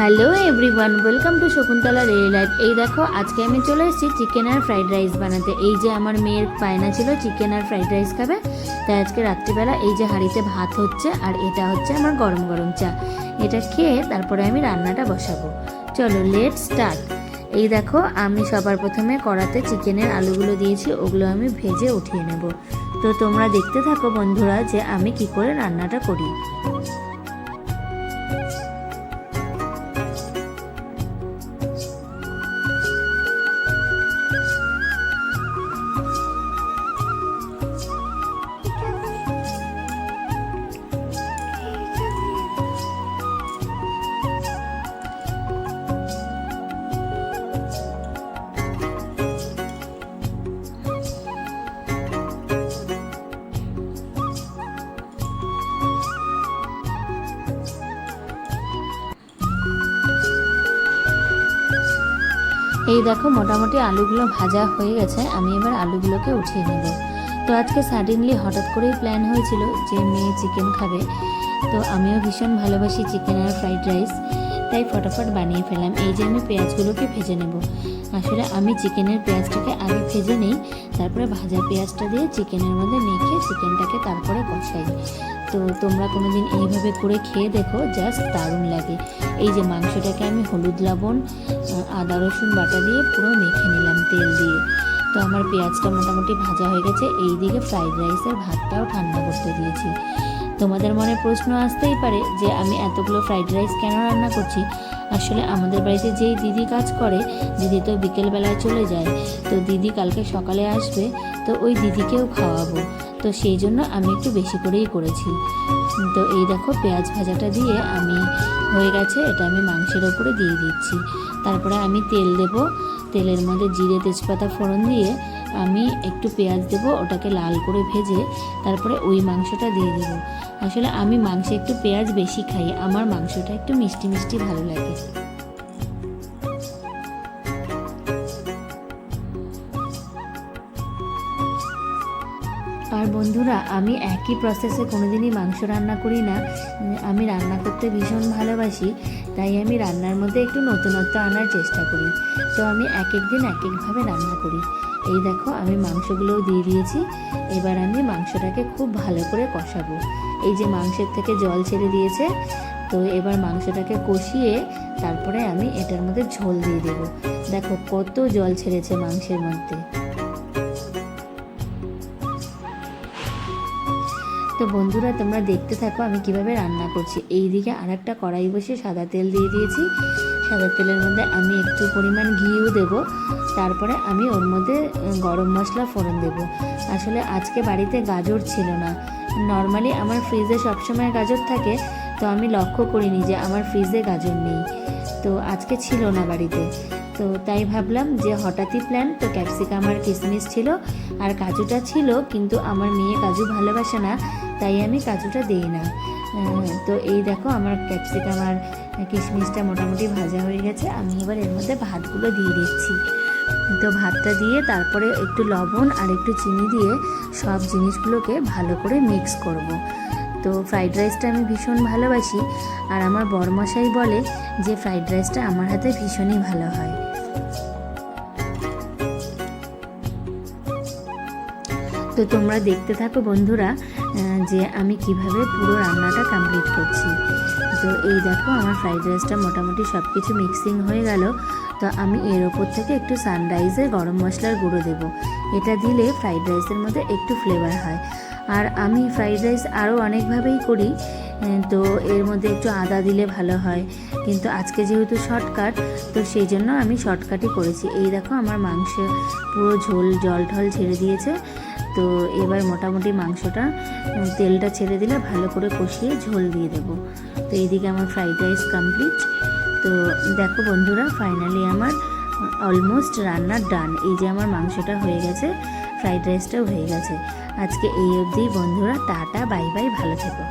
Hello everyone welcome to Shakuntala rail life এই দেখো, আজকে আমি চলে এসেছি চিকেন আর ফ্রাইড রাইস বানাতে। এই যে আমার মেয়ের পায়না ছিল চিকেন আর ফ্রাইড রাইস খাবে। তাই আজকে রাত্রিবেলা এই যে হাঁড়িতে ভাত হচ্ছে, আর এটা হচ্ছে আমার গরম গরম চা। এটা খেয়ে তারপরে আমি রান্নাটা বসাবো। চলো লেট স্টার্ট এই দেখো, আমি সবার প্রথমে কড়াতে চিকেনের আলুগুলো দিয়েছি, ওগুলো আমি ভেজে উঠিয়ে নেব। তো তোমরা দেখতে থাকো বন্ধুরা যে আমি কি করে রান্নাটা করি। এই দেখো, মোটামুটি আলুগুলো ভাজা হয়ে গেছে, আমি এবার আলুগুলোকে উঠিয়ে নেব। তো আজকে সাডেনলি হঠাৎ করেই প্ল্যান হয়েছিল যে মেয়ে চিকেন খাবে। তো আমিও ভীষণ ভালোবাসি চিকেন আর ফ্রাইড রাইস তাই ফটাফট বানিয়ে ফেলাম এই যে আমি পেঁয়াজগুলোকে ভেজে নেব। আসলে আমি চিকেনের পেঁয়াজটাকে আগে ভেজে নিই তারপরে ভাজা পেঁয়াজটা দিয়ে চিকেনের মধ্যে মেখে চিকেনটাকে তারপরে কষাই। তো তোমরা কোনো দিন এইভাবে করে খেয়ে দেখো, জাস্ট দারুণ লাগে। এই যে মাংসটাকে আমি হলুদ লবণ আদা রসুন বাটা দিয়ে পুরো মেখে নিলাম তেল দিয়ে। তো আমার পেঁয়াজটা মোটামুটি ভাজা হয়ে গেছে এই দিকে ফ্রাইড রাইসের ভাতটাও ঠান্ডা করতে দিয়েছি। তোমাদের মনে প্রশ্ন আসতেই পারে যে আমি এতগুলো ফ্রাইড রাইস কেন রান্না করছি? আসলে আমাদের বাড়িতে যেই দিদি কাজ করে, দিদি তো বিকেলবেলায় চলে যায়। তো দিদি কালকে সকালে আসবে, তো ওই দিদিকেও খাওয়াবো। তো সেই জন্য আমি একটু বেশি করেই করেছি। তো এই দেখো পেঁয়াজ ভাজাটা দিয়ে আমি হয়ে গেছে, এটা আমি মাংসের ওপরে দিয়ে দিচ্ছি। তারপরে আমি তেল দেব, তেলের মধ্যে জিরে, তেজপাতা, ফোড়ন দিয়ে আমি একটু পেঁয়াজ দেব, ওটাকে লাল করে ভেজে তারপরে ওই মাংসটা দিয়ে দেব। আসলে আমি মাংসে একটু পেঁয়াজ বেশি খাই, আমার মাংসটা একটু মিষ্টি মিষ্টি ভালো লাগে। আর বন্ধুরা, আমি একই প্রসেসে কোনোদিনই মাংস রান্না করি না। আমি রান্না করতে ভীষণ ভালোবাসি, তাই আমি রান্নার মধ্যে একটু নতুনত্ব আনার চেষ্টা করি। তো আমি এক এক দিন এক একভাবে রান্না করি। এই দেখো, আমি মাংসগুলোও দিয়ে দিয়েছি। এবার আমি মাংসটাকে খুব ভালো করে কষাবো। এই যে মাংসের থেকে জল ছেড়ে দিয়েছে, তো এবার মাংসটাকে কষিয়ে তারপরে আমি এটার মধ্যে ঝোল দিয়ে দেবো। দেখো, কত জল ছেড়েছে মাংসের মধ্যে। তো বন্ধুরা, তোমরা দেখতে থাকো, আমি কীভাবে রান্না করছি। এই দিকে আর একটা কড়াই বসে সাদা তেল দিয়ে দিয়েছি। সাদা তেলের মধ্যে আমি একটু পরিমাণ ঘিও দেব। তারপরে আমি ওর মধ্যে গরম মশলা ফোড়ন দেব। আসলে আজকে বাড়িতে গাজর ছিল না। নর্মালি আমার ফ্রিজে সবসময় গাজর থাকে, তো আমি লক্ষ্য করিনি যে আমার ফ্রিজে গাজর নেই। তো আজকে ছিল না বাড়িতে। তো তাই ভাবলাম যে হঠাৎই প্ল্যান তো ক্যাপসিকাম আর কিশমিশ ছিল, আর কাজুটা ছিল, কিন্তু আমার মেয়ে কাজু ভালোবাসে না, তাই আমি কাজুটা দিই না। তো এই দেখো আমার ক্যাপসিকাম আর কিশমিশটা মোটামুটি ভাজা হয়ে গেছে। আমি এবার এর মধ্যে ভাতগুলো দিয়ে দিচ্ছি। তো ভাতটা দিয়ে তারপরে একটু লবণ আর একটু চিনি দিয়ে সব জিনিসগুলোকে ভালো করে মিক্স করব। তো ফ্রাইড রাইসটা আমি ভীষণ ভালোবাসি আর আমার বরমশাই বলে যে ফ্রাইড রাইসটা আমার হাতে ভীষণই ভালো হয় তো তোমরা দেখতে থাকো বন্ধুরা যে আমি কীভাবে পুরো রান্নাটা কমপ্লিট করছি তো এই দেখো, আমার ফ্রাইড রাইসটা মোটামুটি সব কিছু মিক্সিং হয়ে গেল। তো আমি এর ওপর থেকে একটু সানরাইজের গরম মশলার গুঁড়ো দেবো। এটা দিলে ফ্রাইড রাইসের মধ্যে একটু ফ্লেভার হয়। আর আমি ফ্রাইড রাইস আরও অনেকভাবেই করি তো এর মধ্যে একটু আদা দিলে ভালো হয়। কিন্তু আজকে যেহেতু শর্টকাট তো সেই জন্য আমি শর্টকাটই করেছি। এই দেখো আমার মাংস পুরো ঝোল, জল ঠল ছেড়ে দিয়েছে। তো এবার মোটামুটি মাংসটা তেলটা ছেড়ে দিলে ভালো করে কষিয়ে ঝোল দিয়ে দেবো। তো এইদিকে আমার ফ্রাইড রাইস কমপ্লিট তো দেখো বন্ধুরা ফাইনালি আমার অলমোস্ট রান্নার ডান এই যে আমার মাংসটা হয়ে গেছে ফ্রাইড রাইসটাও হয়ে গেছে। আজকে এই অবধি বন্ধুরা, টাটা বাই বাই ভালো থেকো।